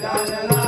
la la la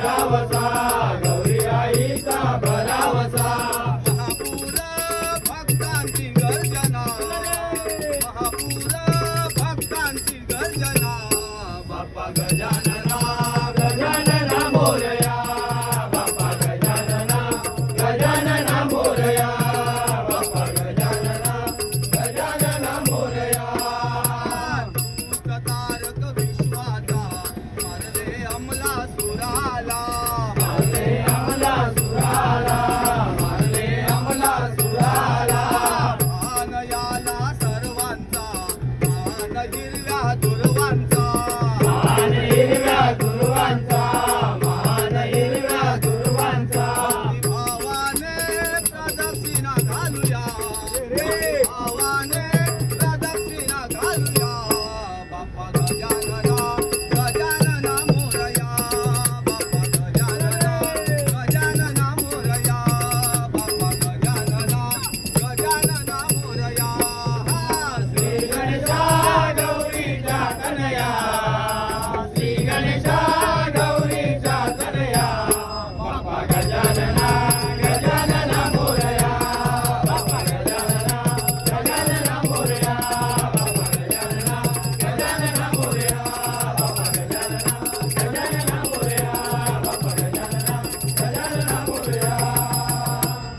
भरावसा Gauri आईचा भरावसा महापूर भक्तांची गर्जना महापूर भक्तांची गर्जना. बाप्पा गजानन ಮಗಿಲ್ಲ ದುರ